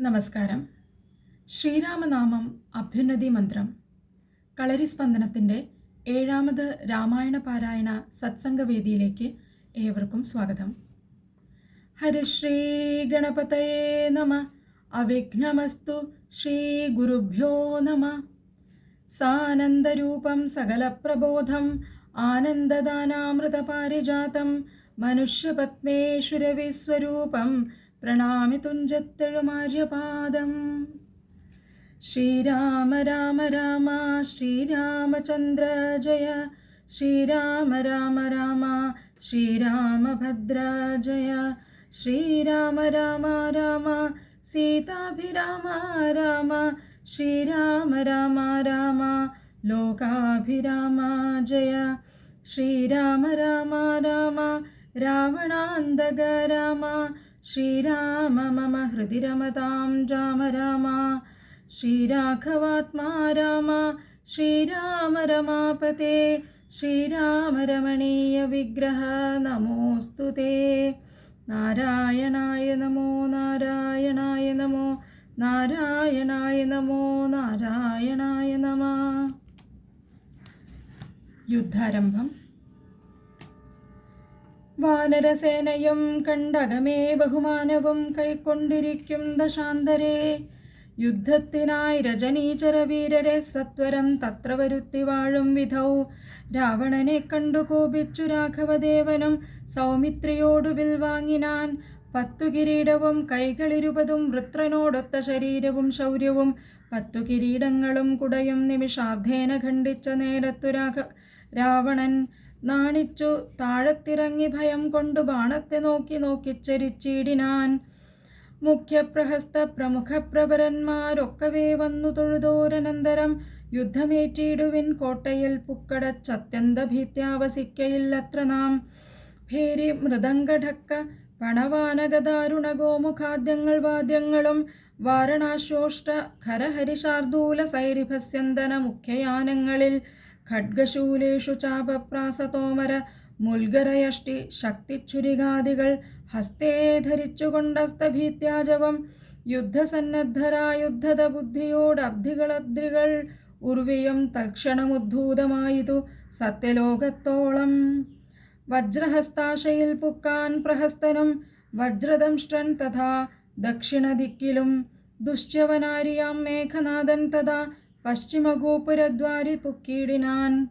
നമസ്കാരം. ശ്രീരാമനാമം അഭ്യുന്നതി മന്ത്രം. കളരിസ്പന്ദനത്തിന്റെ ഏഴാമത് രാമായണ പാരായണ സത്സംഗവേദിയിലേക്ക് ഏവർക്കും സ്വാഗതം. ഹരിശ്രീ ഗണപതയേ നമ. അവിഘ്നമസ്തു ശ്രീ ഗുരുഭ്യോ നമ. സാനന്ദരൂപം സകലപ്രബോധം ആനന്ദദാനാമൃതപാരിജാതം മനുഷ്യപത്മേശ്വരവിസ്വരൂപം പ്രണാമി തുഞ്ചത്തെഴുമാര്യപാദം ശ്രീരാമ രാമ രാമ ശ്രീരാമചന്ദ്ര ജയ. ശ്രീരാമ രാമ രാമ ശ്രീരാമഭദ്ര ജയ. ശ്രീരാമ രാമ രാമ സീതാഭിരാമ രാമ. ശ്രീരാമ രാമ രാമ ലോകാഭിരാമ ജയ. ശ്രീരാമ രാമ രാമ രാവണാന്തക രാമ. ശ്രീരാമ മമ ഹൃദി രമതാം രാമ രാമ. ശ്രീരാഘവാത്മാ രാമ നാരായണായ നമോ നാരായണായ നമോ നാരായണായ നമോ നാരായണായ നമ. യുദ്ധാരംഭം. വാനരസേനയും കണ്ടകമേ ബഹുമാനവും കൈക്കൊണ്ടിരിക്കും ദശാന്തരെ. യുദ്ധത്തിനായി രജനീചര വീരരെ സത്വരം തത്ര വരുത്തി വാഴും വിധൗ. രാവണനെ കണ്ടു കോപിച്ചു രാഘവദേവനും സൗമിത്രിയോടു വിൽവാങ്ങിനാൻ പത്തു കിരീടവും കൈകളിരുപതും വൃത്രനോടൊത്ത ശരീരവും ശൗര്യവും. പത്തു കിരീടങ്ങളും കുടയും നിമിഷാർദ്ധേന ഖണ്ഡിച്ച നേരത്തു രാഘ രാവണൻ നാണിച്ചു താഴത്തിറങ്ങി ഭയം കൊണ്ടു ബാണത്തെ നോക്കി നോക്കി നോക്കിച്ചരിച്ചിടിനാൻ മുഖ്യപ്രഹസ്ത പ്രമുഖ പ്രഭരന്മാരൊക്കവേ വന്നു തൊഴുതോരനന്തരം. യുദ്ധമേറ്റിടുവിൻ കോട്ടയിൽ പുക്കടച്ചത്യന്ത ഭീത്യാവസിക്കയില്ലത്ര നാം. ഭേരി മൃദംഗഢക്ക പണവാനകദാരുണഗോമുഖാദ്യങ്ങൾ വാദ്യങ്ങളും വാരണാശോഷ്ട ഖരഹരിശാർദൂല സൈരിഭസ്യന്തന മുഖ്യയാനങ്ങളിൽ ഖഡ്ഗശൂലേഷു ചാപപ്രാസതോമര മുൽഗരയഷ്ടി ശക്തിച്ഛുരികാദികൾ ഹസ്തേ ധരിച്ചുകൊണ്ടസ്തഭീത്യാജവം യുദ്ധസന്നദ്ധരായുദ്ധത ബുദ്ധിയോടബ്ധികളദ്രികൾ ഉർവിയം തക്ഷണമുദ്ധൂതമായിതു സത്യലോകത്തോളം. വജ്രഹസ്താശയിൽ പുക്കാൻ പ്രഹസ്തനും വജ്രദംഷ്ടൻ തഥാ ദക്ഷിണദിക്കിലും ദുശ്ചവനാരിയാം മേഘനാഥൻ തഥാ പശ്ചിമഗോപുരദ്വാരി പൊക്കിയിടിനാൻ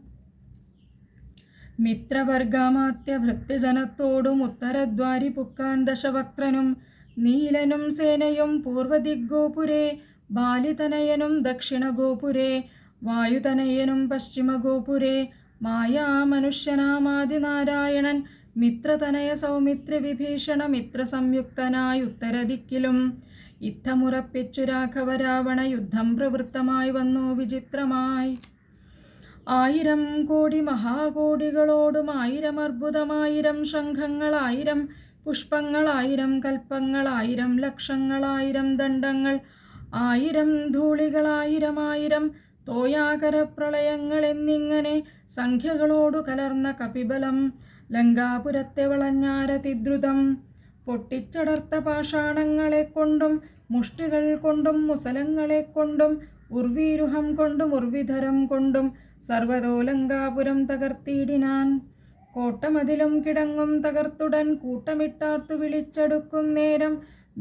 മിത്രവർഗാമാത്യ ഭൃത്യജനത്തോടും ഉത്തരദ്വാരി പുക്കാൻ ദശവക്രനും നീലനും സേനയും പൂർവദിഗ്ഗോപുരേ ബാലിതനയനും ദക്ഷിണഗോപുരേ വായുതനയനും പശ്ചിമഗോപുരേ മായാമനുഷ്യനാമാദിനാരായണൻ മിത്രതനയ സൗമിത്രി വിഭീഷണ മിത്ര സംയുക്തനായി ഉത്തരദിക്കിലും യുദ്ധമുറപ്പിച്ചു രാഘവ രാവണ യുദ്ധം പ്രവൃത്തമായി വന്നു വിചിത്രമായി. ആയിരം കോടി മഹാകോടികളോടും ആയിരം അർബുദമായിരം ശംഖങ്ങളായിരം പുഷ്പങ്ങളായിരം കൽപ്പങ്ങളായിരം ലക്ഷങ്ങളായിരം ദണ്ഡങ്ങൾ ആയിരം ധൂളികളായിരം ആയിരം തോയാകര പ്രളയങ്ങൾ എന്നിങ്ങനെ സംഖ്യകളോടു കലർന്ന കപിബലം ലങ്കാപുരത്തെ വളഞ്ഞാരതിദ്രുതം പൊട്ടിച്ചടർത്ത പാഷാണങ്ങളെ കൊണ്ടും മുഷ്ടികൾ കൊണ്ടും മുസലങ്ങളെ കൊണ്ടും ഉർവീരുഹം കൊണ്ടും ഉർവിധരം കൊണ്ടും സർവതോലങ്കാപുരം തകർത്തിയിടിനാൻ. കോട്ടമതിലും കിടങ്ങും തകർത്തുടൻ കൂട്ടമിട്ടാർത്തു വിളിച്ചെടുക്കും നേരം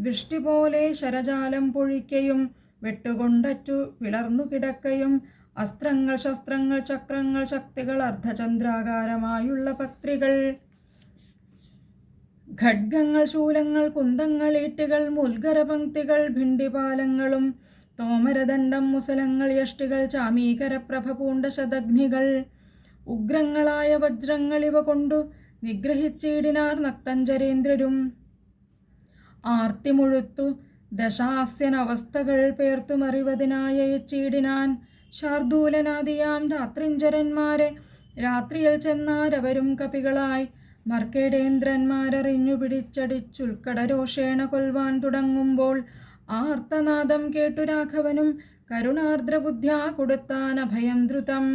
വൃഷ്ടി പോലെ ശരജാലം പൊഴിക്കയും വെട്ടുകൊണ്ടറ്റു പിളർന്നു കിടക്കയും അസ്ത്രങ്ങൾ ശസ്ത്രങ്ങൾ ചക്രങ്ങൾ ശക്തികൾ അർദ്ധചന്ദ്രാകാരമായുള്ള പത്രികൾ. ഖഡ്ഗങ്ങൾ ശൂലങ്ങൾ കുന്തങ്ങൾ ഈട്ടികൾ മുൽഗരപംക്തികൾ ഭിണ്ടിപാലങ്ങളും തോമരദണ്ഡം മുസലങ്ങൾ യഷ്ടികൾ ചാമീകരപ്രഭ പൂണ്ട ശതഗ്നികൾ ഉഗ്രങ്ങളായ വജ്രങ്ങൾ ഇവ കൊണ്ടു നിഗ്രഹിച്ചിടിനാർ നക്തഞ്ചരേന്ദ്രരും. ആർത്തിമുഴുത്തു ദശാസ്യനവസ്ഥകൾ പേർത്തുമറിവതിനായ ചീടിനാൻ ശാർദൂലനാദിയാം രാത്രിഞ്ചരന്മാരെ രാത്രിയിൽ ചെന്നാരവരും കപികളായി മർക്കേടേന്ദ്രന്മാരറിഞ്ഞു പിടിച്ചടിച്ചുൽക്കടരോഷേണ കൊൽവാൻ തുടങ്ങുമ്പോൾ ആർത്തനാദം കേട്ടു രാഘവനും കരുണാർദ്രബുദ്ധ്യാ കൊടുത്താൻ അഭയം ദ്രുതം.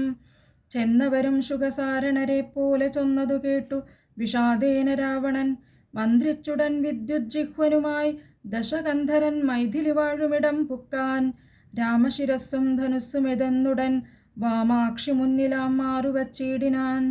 ചെന്നവരും ശുഖസാരണരെ പോലെ ചൊന്നതു കേട്ടു വിഷാദേന രാവണൻ. മന്ത്രിച്ചുടൻ വിദ്യുജ്ജിഹ്വനുമായി ദശകന്ധരൻ മൈഥിലി വാഴുമിടം പുക്കാൻ രാമശിരസ്സും ധനുസ്സുമെതെന്നുടൻ വാമാക്ഷി മുന്നിലാം മാറുവച്ചീടിനാൻ.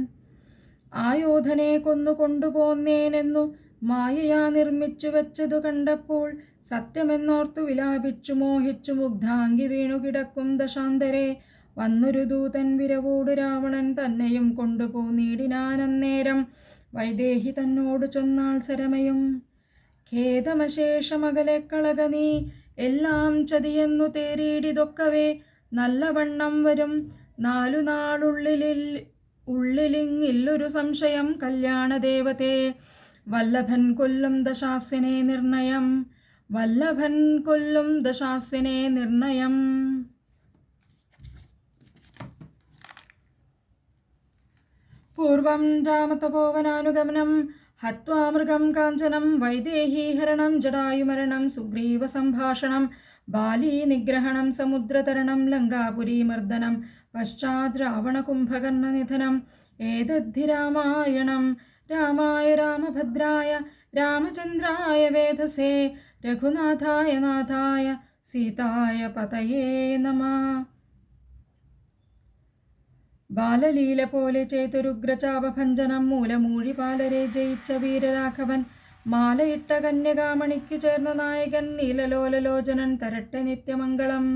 ആയോധനെ കൊന്നു കൊണ്ടുപോന്നേനെന്നു മായയാ നിർമ്മിച്ചു വെച്ചതു കണ്ടപ്പോൾ സത്യമെന്നോർത്തു വിലാപിച്ചു മോഹിച്ചു മുഗ്ധാങ്കി വീണു കിടക്കും ദശാന്തരെ. വന്നൊരു ദൂതൻ വിരവോട് രാവണൻ തന്നെയും കൊണ്ടുപോന്നീടിനാനന്നേരം വൈദേഹി തന്നോട് ചൊന്നാൾ സരമയും. ഖേദമശേഷമകലെ കളക നീ എല്ലാം ചതിയെന്നു തേറിയിടിതൊക്കവേ നല്ലവണ്ണം വരും നാലു നാളുള്ളിലിൽ ഉള്ളിലിങ്ങില്ലൊരു സംശയം കല്യാണദേവതേ. വല്ലഭൻ കൊല്ലും ദശാസ്യനെ നിർണയം. വല്ലഭൻ കൊല്ലും ദശാസ്യനെ നിർണയം. പൂർവം രാമതപോവനാനുഗമനം ഹത്വാമൃഗം കാഞ്ചനം വൈദേഹീഹരണം ജടായുമരണം സുഗ്രീവസംഭാഷണം ബാലീ നിഗ്രഹണം സമുദ്രതരണം ലങ്കാപുരീമർദ്ദനം പശ്ചാത് രാവണകുംഭകർണനിധനം ഏതദ്ധി രാമായണം രാമായ രാമഭദ്രായ രാമചന്ദ്രായ വേധസേ രഘുനാഥായ നാഥായ സീതായ പതയേ നമ. ബാലലീല പോലെ ചെയ്തൊരുഗ്രചാപഭഞ്ജനം മൂലമൂഴി പാലരെ ജയിച്ച വീരരാഘവൻ മാലയിട്ട കന്യകാമണിക്കു ചേർന്ന നായകൻ നീലലോലലോചനൻ തരട്ടെ നിത്യമംഗളം.